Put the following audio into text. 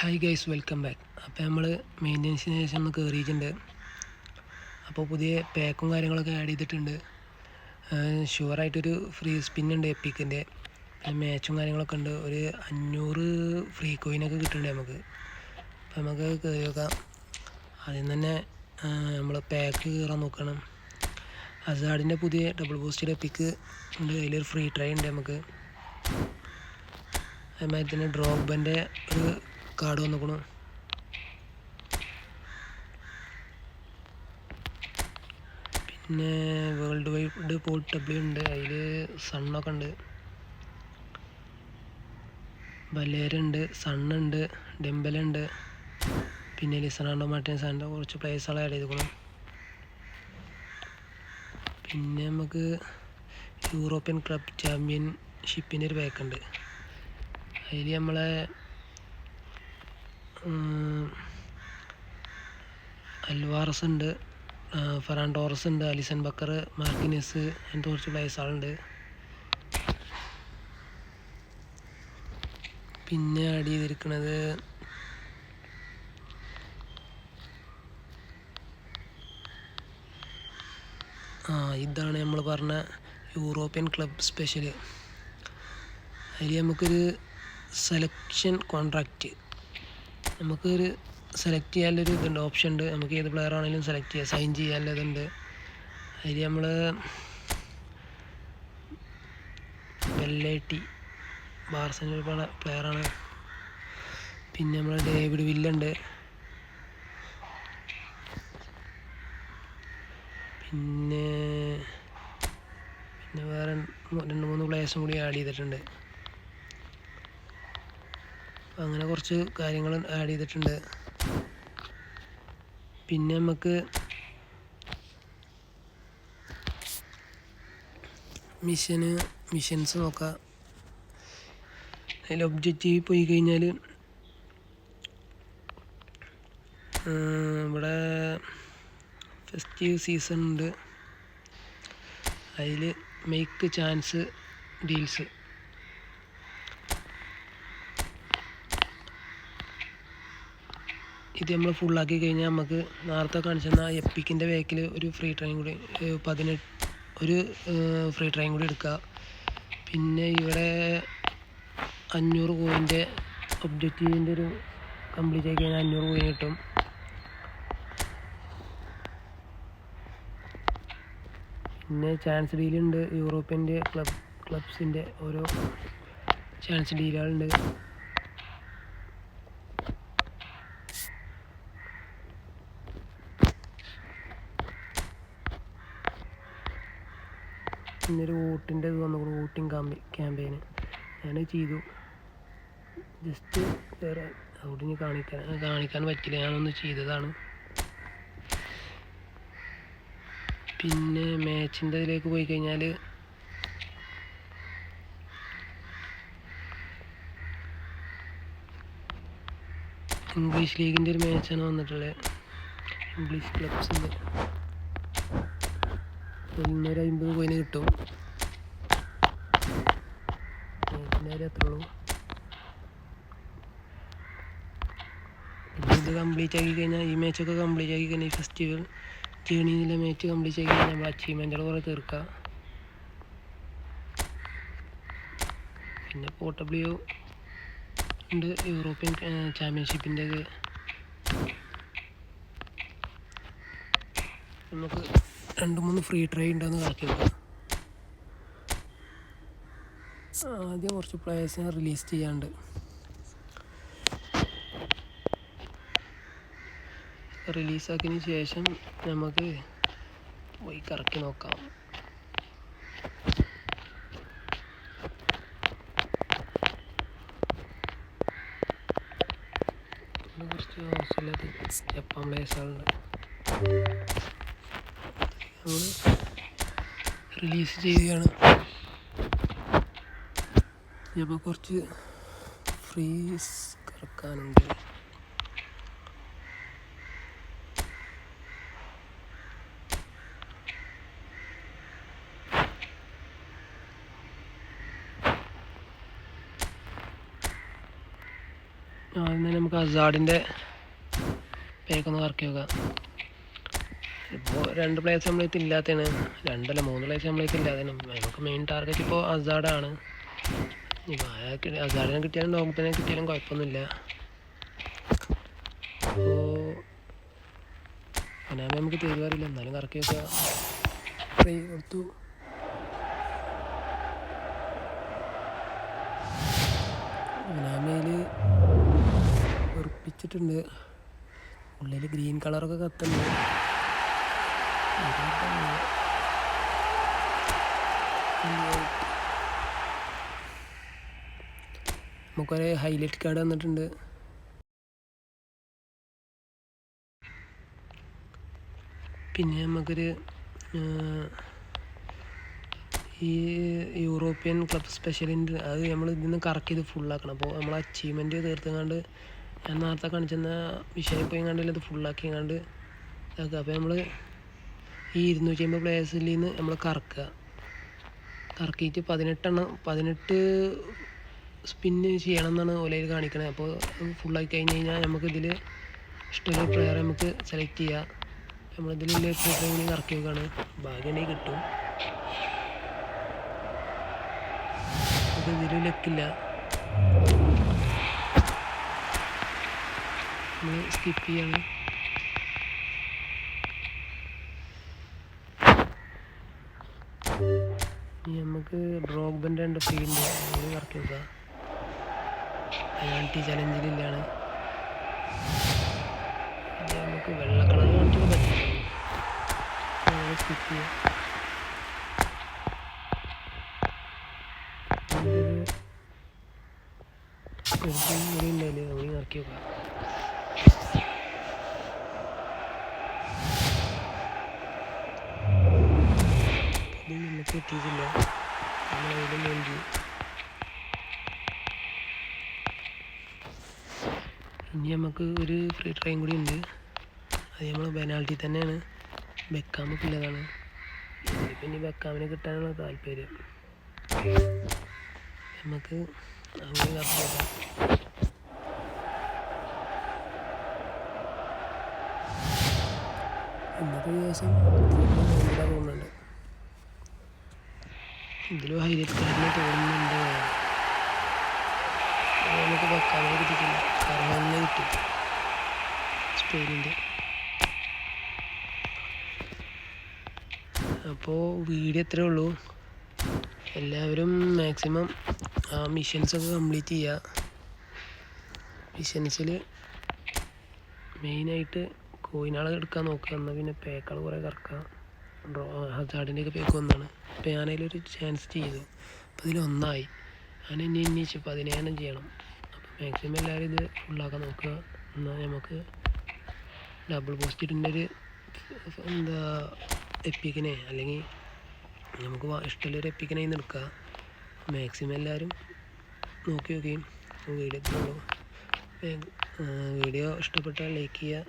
Hi guys welcome back അപ്പോൾ നമ്മൾ മെയിന്റനൻസിന് ശേഷം ഒന്ന് കയറിയിട്ടുണ്ട് അപ്പോൾ പുതിയ പാക്കും കാര്യങ്ങളൊക്കെ ആഡ് ചെയ്തിട്ടുണ്ട്. ഷുവറായിട്ടൊരു ഫ്രീ സ്പിൻ ഉണ്ട് എപ്പിക്കിന്റെ പിന്നെ മാച്ചും കാര്യങ്ങളൊക്കെ ഉണ്ട്. ഒരു അഞ്ഞൂറ് ഫ്രീ കോയിനൊക്കെ കിട്ടുന്നുണ്ട് നമുക്ക്. അപ്പോൾ നമുക്ക് കയറി നോക്കാം. ആദ്യം തന്നെ നമ്മൾ പാക്ക് കയറാൻ നോക്കണം. അസാഡിന്റെ പുതിയ ഡബിൾ ബൂസ്റ്റഡ് എപ്പിക്ക് ഉണ്ട്. അതിലൊരു ഫ്രീ ട്രൈ ഉണ്ട് നമുക്ക്. അതുമാതിരി തന്നെ ഡ്രോബന്റെ ഒരു കാർഡ് വന്നിക്കണു. പിന്നെ വേൾഡ് വൈഡ് പോർട്ടബിൾ ഉണ്ട്. അതിൽ സണ്ണൊക്കെ ഉണ്ട്. ബലേരുണ്ട് സണ്ണുണ്ട് ഡെമ്പലുണ്ട് പിന്നെ ലിസണാണ്ടോ മാർട്ടിൻസാന്റെ കുറച്ച് പ്ലേസുകൾ ആഡ് ചെയ്തിക്കണം. പിന്നെ നമുക്ക് യൂറോപ്യൻ ക്ലബ് ചാമ്പ്യൻഷിപ്പിന്റെ ഒരു പാക്കുണ്ട് അതിൽ നമ്മളെ അൽവാറസ് ഉണ്ട് ഫെറാൻഡോറസ് ഉണ്ട് അലിസൺ ബക്കർ മാർക്കിനസ് അങ്ങനത്തെ കുറച്ച് പ്ലേസുകളുണ്ട് പിന്നെ ആഡ് ചെയ്തിരിക്കുന്നത് ആ ഇതാണ് നമ്മൾ പറഞ്ഞ യൂറോപ്യൻ ക്ലബ് സ്പെഷ്യൽ അതിൽ നമുക്കൊരു സെലക്ഷൻ കോൺട്രാക്റ്റ് നമുക്കൊരു സെലക്ട് ചെയ്യാനുള്ളൊരു ഇതുണ്ട് ഓപ്ഷൻ ഉണ്ട്. നമുക്ക് ഏത് പ്ലെയർ ആണെങ്കിലും സെലക്ട് ചെയ്യാം. സൈൻ ചെയ്യാനുള്ള ഇതുണ്ട് അതിൽ നമ്മൾ വെല്ലേട്ടി ബാർസന്റെ ഒരു പ്ലെയറാണ് പിന്നെ നമ്മൾ ഡേവിഡ് വില്ലുണ്ട് പിന്നെ പിന്നെ വേറെ രണ്ട് മൂന്ന് പ്ലേയേഴ്സും കൂടി ആഡ് ചെയ്തിട്ടുണ്ട്. അങ്ങനെ കുറച്ച് കാര്യങ്ങൾ ആഡ് ചെയ്തിട്ടുണ്ട്. പിന്നെ നമുക്ക് മിഷന് മിഷൻസ് നോക്കാം. അതിൽ ഒബ്ജക്റ്റീവ് പോയി കഴിഞ്ഞാൽ ഇവിടെ ഫെസ്റ്റീവ് സീസൺ ഉണ്ട്. അതിൽ മെയ്ക്ക് ചാൻസ് ഡീൽസ് ഇത് നമ്മൾ ഫുള്ളാക്കി കഴിഞ്ഞാൽ നമുക്ക് നേരത്തെ കാണിച്ചെന്ന എപ്പിക്കിന്റെ ബാക്കിൽ ഒരു ഫ്രീ ട്രെയിൻ കൂടി പതിനെട്ട് ഒരു ഫ്രീ ട്രെയിൻ കൂടി എടുക്കുക പിന്നെ ഇവിടെ അഞ്ഞൂറ് കോയിന്റെ ഒബ്ജക്റ്റീവിന്റെ ഒരു കംപ്ലീറ്റ് ആയി കഴിഞ്ഞാൽ അഞ്ഞൂറ് കോയിൻ കിട്ടും. പിന്നെ ചാൻസ് ഡീലുണ്ട് യൂറോപ്യന്റെ ക്ലബ് ക്ലബ്സിന്റെ ഓരോ ചാൻസ് ഡീലുകളുണ്ട് പിന്നെ ഒരു വോട്ടിന്റെ ഇത് വന്നു വോട്ടിംഗ് ക്യാമ്പെ ക്യാമ്പയിന്. ഞാനത് ചെയ്തു. ജസ്റ്റ് വേറെ അവിടെ ഇനി കാണിക്കാൻ കാണിക്കാൻ പറ്റില്ല. ഞാനൊന്ന് ചെയ്തതാണ്. പിന്നെ മാച്ചിന്റെ ഇതിലേക്ക് പോയി കഴിഞ്ഞാൽ ഇംഗ്ലീഷ് ലീഗിന്റെ ഒരു മാച്ചാണ് വന്നിട്ടുള്ളത്. ഇംഗ്ലീഷ് ക്ലബ്സിന്റെ ഒരു അമ്പത് കോയിന് കിട്ടും മാച്ചിന്റെ കാര്യം അത്രേ ഉള്ളൂ ഇത് കംപ്ലീറ്റ് ആക്കി കഴിഞ്ഞാൽ ഈ മാച്ചൊക്കെ കംപ്ലീറ്റ് ആക്കി കഴിഞ്ഞാൽ ഈ ഫെസ്റ്റിവൽ ജേണിയിലെ മാച്ച് കംപ്ലീറ്റ് ആക്കി കഴിഞ്ഞാൽ നമ്മൾ അച്ചീവ്മെന്റുകൾ കുറേ തീർക്കുക പിന്നെ പോർട്ടബ്ലിയോ ഉണ്ട് യൂറോപ്യൻ ചാമ്പ്യൻഷിപ്പിന്റെ നമുക്ക് രണ്ട് മൂന്ന് ഫ്രീ ട്രൈ ഉണ്ടെന്ന് കാക്കി വെക്കാം ആദ്യം കുറച്ച് പ്ലേയേഴ്സിനെ റിലീസ് ചെയ്യാണ്ട്. റിലീസാക്കിയതിന് ശേഷം നമുക്ക് പോയി കറക്കി നോക്കാം. റിലീസ് ചെയ്യുകയാണ്. ഇപ്പോൾ കുറച്ച് ഫ്രീസ് കറക്കാനുണ്ട്. ആദ്യം തന്നെ നമുക്ക് അസാഡിന്റെ പേക്കൊന്ന് വർക്ക് ചെയ്യുക ഇപ്പോൾ രണ്ട് പ്ലേസ് നമ്മളെ ഇല്ലാത്തതാണ്. രണ്ടല്ല മൂന്ന് പ്ലേസ് നമ്മളെ ഇല്ലാത്തതാണ്. നമുക്ക് മെയിൻ ടാർഗറ്റ് ഇപ്പോൾ അസാഡാണ് അസാഡിനെ കിട്ടിയാലും ഡോക്ടറിനെ കിട്ടിയാലും കുഴപ്പമൊന്നുമില്ല. അപ്പോൾ നമുക്ക് തരുവാറില്ല എന്നാലും കറക്കി ഫ്രീ കൊടുത്തു. അനാമയിൽ ഉറപ്പിച്ചിട്ടുണ്ട്. ഉള്ളിൽ ഗ്രീൻ കളറൊക്കെ കത്തുന്നുണ്ട്. നമുക്കൊരു ഹൈലൈറ്റ് കാർഡ് വന്നിട്ടുണ്ട്. പിന്നെ നമുക്കൊരു ഈ യൂറോപ്യൻ ക്ലബ് സ്പെഷ്യലിന്റെ അത് നമ്മൾ ഇതിന്ന് കറക്റ്റ് ചെയ്ത് ഫുള്ളാക്കണം അപ്പോൾ നമ്മൾ അച്ചീവ്മെന്റ് തീർത്തങ്ങാണ്ട് ഞാൻ നേരത്തെ കാണിച്ചെന്ന വിഷയം പോയി കണ്ടില്ല അത് ഫുള്ളാക്കി കണ്ട് ഇതാക്കുക. അപ്പോൾ നമ്മൾ ഈ ഇരുന്നൂറ്റി അമ്പത് പ്ലേയേഴ്സിൽ നിന്ന് നമ്മൾ കറക്കുക. കറക്കിയിട്ട് പതിനെട്ടെണ്ണം പതിനെട്ട് സ്പിന്ന് ചെയ്യണം എന്നാണ് ഓലയിൽ കാണിക്കണത് അപ്പോൾ ഫുള്ളായി കഴിഞ്ഞ് കഴിഞ്ഞാൽ നമുക്കിതിൽ ഇഷ്ടമുള്ള പ്ലെയർ നമുക്ക് സെലക്ട് ചെയ്യാം. നമ്മളിതിൽ ഇറക്കി കറക്കി നോക്കുകയാണ് ഭാഗ്യമുണ്ടെങ്കിൽ കിട്ടും. ഇതിൽ ലക്കില്ല. സ്കിപ്പ് ചെയ്യാണ്. നമുക്ക് ഡ്രോഗ്ബന്റെ ഉണ്ട് ഫ്രീ ഉണ്ട്. കറക്കി നോക്കാം പെനാൾട്ടി ചലഞ്ചിലില്ലാണ് ഇത് നമുക്ക് വെള്ള കളർ കാണിച്ചു പറ്റില്ല നമുക്ക് എത്തിയിട്ടില്ല. നമ്മൾ വേണ്ടി. ഇനി നമുക്ക് ഒരു ഫ്രീ ട്രൈം കൂടി ഉണ്ട്. അത് നമ്മൾ പെനാൾട്ടി തന്നെയാണ്. ബെക്കാമൊക്കെ ഉള്ളതാണ്. ഇനി ബെക്കാമിനെ കിട്ടാനുള്ള താല്പര്യം. നമുക്ക് അങ്ങനെ കറക്റ്റ് ഇന്നത്തെ ദിവസം തോന്നുന്നുണ്ട്. ഇതിലും ഹൈലൈറ്റ് തോന്നുന്നുണ്ട് അത് നമുക്ക് കാരണം കറങ്ങാനെ കിട്ടി സ്പെയിനിന്റെ അപ്പോൾ വീഡിയോ ഇത്രേ ഉള്ളൂ എല്ലാവരും മാക്സിമം ആ മിഷൻസൊക്കെ കംപ്ലീറ്റ് ചെയ്യുക മിഷൻസിൽ മെയിനായിട്ട് കോയിനാളെ എടുക്കാൻ നോക്കുക എന്നാൽ പിന്നെ പേക്കാൾ കുറേ കറക്കുക ഡ്രോ ഹസാർഡിന്റെയൊക്കെ പേക്ക് ഒന്നാണ് അപ്പോൾ ഞാനതിലൊരു ചാൻസ് ചെയ്തു അപ്പോൾ അതിലൊന്നായി ഞാൻ ഇനി ഇനി പതിനേഴെണ്ണം ചെയ്യണം മാക്സിമം എല്ലാവരും ഇത് ഫുള്ളാക്കാൻ നോക്കുക. എന്നാൽ നമുക്ക് ഡബിൾ പോസ്റ്റിന്റെ ഒരു എന്താ എപ്പിക്കിനെ അല്ലെങ്കിൽ നമുക്ക് ഇഷ്ടമുള്ളൊരു എപ്പിക്കിനെ നിൽക്കുക. മാക്സിമം എല്ലാവരും നോക്കി നോക്കുകയും വീഡിയോ വീഡിയോ ഇഷ്ടപ്പെട്ടാൽ ലൈക്ക് ചെയ്യുക.